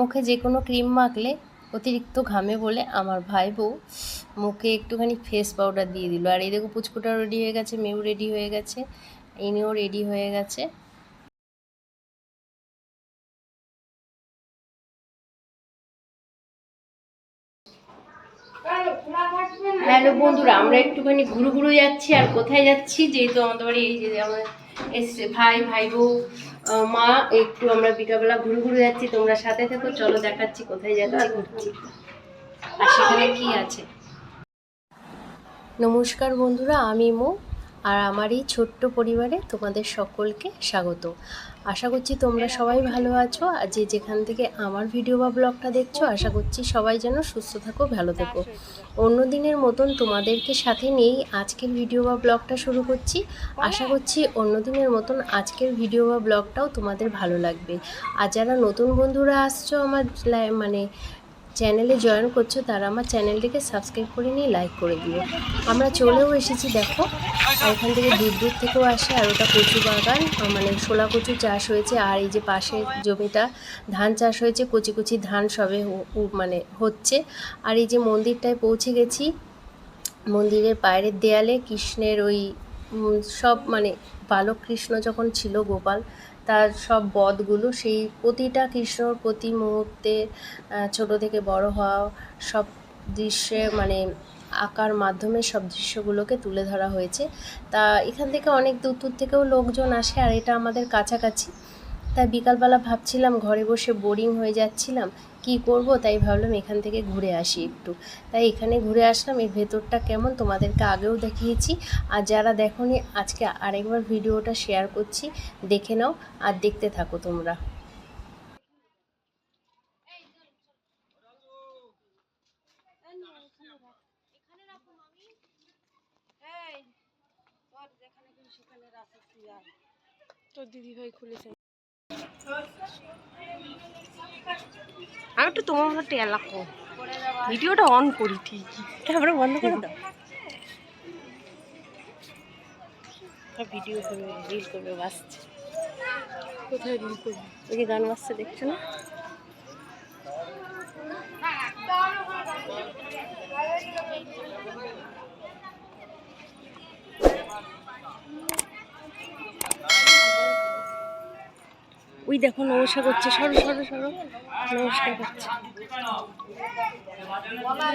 মুখে যে কোনো ক্রিম মাখলে অতিরিক্ত ঘামে বলে আমার ভাই বউ মুখে একটুখানি ফেস পাউডার দিয়ে দিল। আর এই দেখো পুচকুটাও রেডি হয়ে গেছে, মেয়েও রেডি হয়ে গেছে, ইনিও রেডি হয়ে গেছে। হ্যালো বন্ধুরা আমরা একটুখানি ঘুরু ঘুরু যাচ্ছি আর কোথায় যাচ্ছি? যেহেতু আমাদের বাড়ি এই যে আমার এসছে ভাই ভাই বউ মা একটু আমরা বিকালবেলা ঘুরু ঘুরু যাচ্ছি তোমরা সাথে থেকো চলো দেখাচ্ছি কোথায় যাচ্ছি। ঘুরছি। আর সেখানে কি আছে? নমস্কার বন্ধুরা আমি মো আর আমার এই ছোট্ট পরিবারে তোমাদের সকলকে স্বাগত। আশা করছি তোমরা সবাই ভালো আছো। আর যে যেখান থেকে আমার ভিডিও বা ব্লগটা দেখছ, আশা করছি সবাই যেন সুস্থ থাকো, ভালো থেকো। অন্য দিনের মতন তোমাদেরকে সাথে নিয়েই আজকের ভিডিও বা ব্লগটা শুরু করছি। আশা করছি অন্য দিনের মতন আজকের ভিডিও বা ব্লগটাও তোমাদের ভালো লাগবে। আর যারা নতুন বন্ধুরা আসছো আমার মানে চ্যানেলে জয়েন করছ তারা আমার চ্যানেলটিকে সাবস্ক্রাইব করে নিয়ে লাইক করে দিও। আমরা চলেও এসেছি, দেখো। আর এখান থেকে দূর দূর থেকেও আসে, আর ওটা কচু বাগান মানে শোলা কচু চাষ হয়েছে, আর এই যে পাশে জমিটা ধান চাষ হয়েছে, কচি কচি ধান সবে মানে হচ্ছে। আর এই যে মন্দিরটায় পৌঁছে গেছি, মন্দিরের বাইরের দেয়ালে কৃষ্ণের ওই সব মানে বালক কৃষ্ণ যখন ছিল গোপাল তার সব বধগুলো, সেই প্রতিটা কৃষ্ণর প্রতি মুহূর্তে ছোট থেকে বড় হওয়া সব দৃশ্যে মানে আঁকার মাধ্যমে সব দৃশ্যগুলোকে তুলে ধরা হয়েছে। তা এখান থেকে অনেক দূর দূর থেকেও লোকজন আসে, আর এটা আমাদের কাছাকাছি। তাই বিকালবেলা ভাবছিলাম ঘরে বসে বোরিং হয়ে যাচ্ছিলাম কি করব? তাই ভাবলাম এখান থেকে ঘুরে আসি একটু। তাই এখানে ঘুরে আসলাম এর ভেতরটা কেমন তোমাদেরকে আগেও দেখিয়েছি। আর যারা দেখোনি আজকে আরেকবার ভিডিওটা শেয়ার করছি দেখে নাও আর দেখতে থাকো তোমরা। তোর দিদি ভাই খুলেছে। আমি একটু তোমার মতো এলাকো ভিডিওটা অন করি ঠিকই। ক্যামেরা বন্ধ করে দাও। ভিডিও করবে রিল করবে বাসছে কোথায় রিল করবে? ওই যে গান বাজছে দেখছ না? ওই দেখো নমস্কার করছে। সরো সরো সরো। নমস্কার করছে। বলা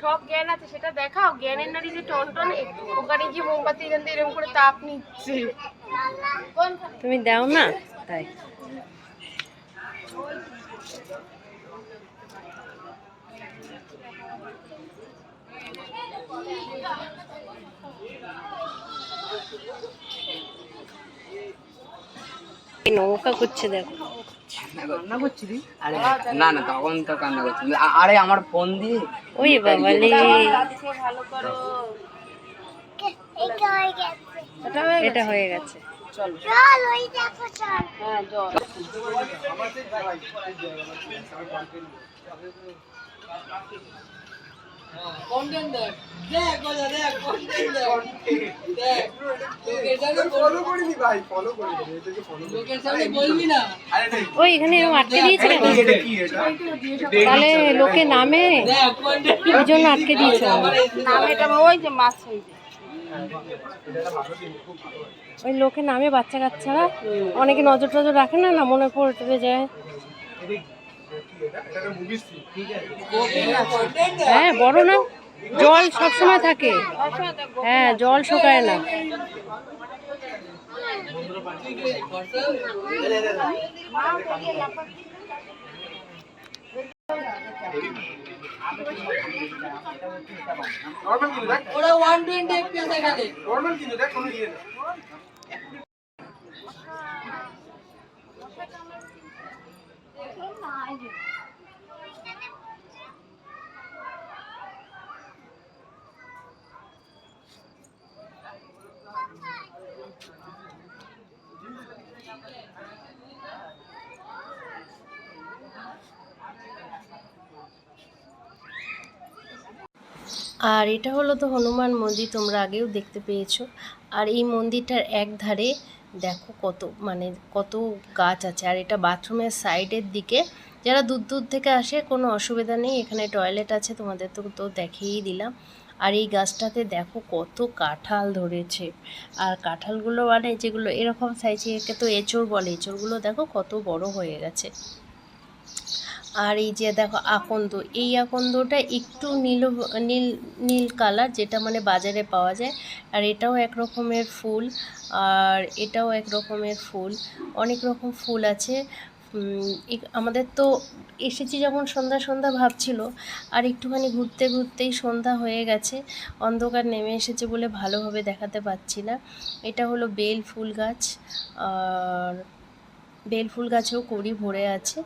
সব জ্ঞান আছে, সেটা দেখাও। জ্ঞানের নারী যে টন টন ওখানে গিয়ে মোমবাতি এখান থেকে এরকম করে তাপ নিচ্ছে। তুমি দাও না? তাই। নৌকা করছে, দেখো। কান্না করছিলি? আরে না না তখন তো কান্না করছিলি। আরে আমার ফোন দিয়ে ওই বাবা লে ভালো করো। এটা হয়ে গেছে। চলো। হ্যাঁ জল। ওই এখানে আটকে দিয়েছে তাহলে লোকে নামে? ওই জন্য আটকে দিয়েছে। ওই লোকে নামে বাচ্চা কাচ্চারা? অনেকে নজর টজর রাখে না না মনে পড়ে যায়? হ্যাঁ বড় না? জল সবসময় থাকে। হ্যাঁ জল শুকায় না। আর এটা হলো তো হনুমান মন্দির, তোমরা আগেও দেখতে পেয়েছ। আর এই মন্দিরটার এক ধারে দেখো কত মানে কত গাছ আছে। আর এটা বাথরুমের সাইডের দিকে, যারা দূর দূর থেকে আসে, কোনো অসুবিধা নেই। এখানে টয়লেট আছে, তোমাদের তো তো দেখেই দিলাম। আর এই গাছটাতে দেখো কত কাঁঠাল ধরেছে। আর কাঁঠালগুলো মানে যেগুলো এরকম সাইজে একে তো এঁচড় বলে। এঁচড়গুলো দেখো কত বড় হয়ে গেছে। আর এই যে দেখো আকন্দ, এই আকন্দটা একটু নীল নীল নীল কালার, যেটা মানে বাজারে পাওয়া যায়। আর এটাও এক রকমের ফুল, আর এটাও এক রকমের ফুল, অনেক রকম ফুল আছে। আমাদের তো এসেছি যখন সন্ধ্যা সন্ধ্যা ভাবছিল, আর একটুখানি ঘুরতে, ঘুরতেই সন্ধ্যা হয়ে গেছে। অন্ধকার নেমে এসেছে বলে ভালোভাবে দেখাতে পাচ্ছি না। এটা হলো বেল ফুল গাছ, আর বেল ফুল গাছেও কড়ি ভরে আছে।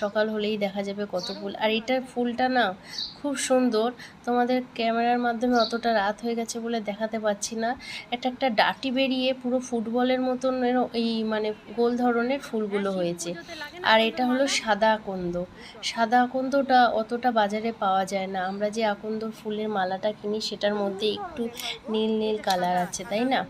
সকাল হলেই দেখা যাবে কত ফুল। আর এটার ফুলটা না খুব সুন্দর। তোমাদের ক্যামেরার মাধ্যমে অতটা রাত হয়ে গেছে বলে দেখাতে পাচ্ছি না। এটা একটা ডাটি বেরিয়ে পুরো ফুটবলের মতন এই মানে গোল ধরনের ফুলগুলো হয়েছে। আর এটা হলো সাদা আকন্দ। সাদা আকন্দটা অতটা বাজারে পাওয়া যায় না। আমরা যে আকন্দ ফুলের মালাটা কিনি সেটার মধ্যে একটু নীল নীল কালার আছে তাই না?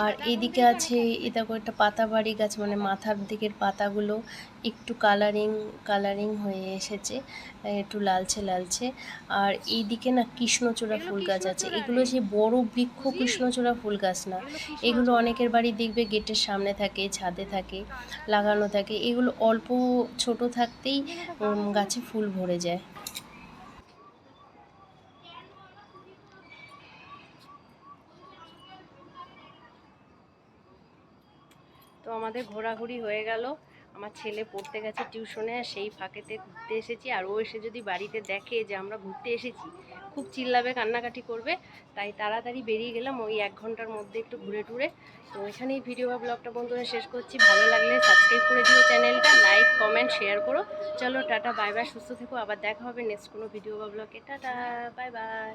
আর এদিকে আছে এ দেখো একটা পাতাবাড়ি গাছ মানে মাথার দিকের পাতাগুলো একটু কালারিং কালারিং হয়ে এসেছে, একটু লালচে লালচে। আর এইদিকে না কৃষ্ণচূড়া ফুল গাছ আছে। এগুলো যে বড় বৃক্ষ কৃষ্ণচূড়া ফুল গাছ না, এগুলো অনেকের বাড়ি দেখবে গেটের সামনে থাকে, ছাদে থাকে, লাগানো থাকে। এগুলো অল্প ছোট থাকতেই গাছে ফুল ভরে যায়। তো আমাদের ঘোরাঘুরি হয়ে গেল আমার ছেলে পড়তে গেছে টিউশনে সেই ফাঁকেতে ঘুরতে এসেছি আর ও এসে যদি বাড়িতে দেখে যে আমরা ঘুরতে এসেছি খুব চিল্লাবে কান্নাকাটি করবে তাই তাড়াতাড়ি বেরিয়ে গেলাম ওই এক ঘণ্টার মধ্যে একটু ঘুরে টুরে তো এখানেই ভিডিও বা ব্লগটা বন্ধুরা শেষ করছি ভালো লাগলে সাবস্ক্রাইব করে দিও চ্যানেলটা লাইক কমেন্ট শেয়ার করো চলো টাটা বাই বাই সুস্থ থেকো আবার দেখা হবে নেক্সট কোনো ভিডিও বা ব্লগে টাটা বাই বাই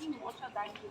কি মশা দাঁড়িয়ে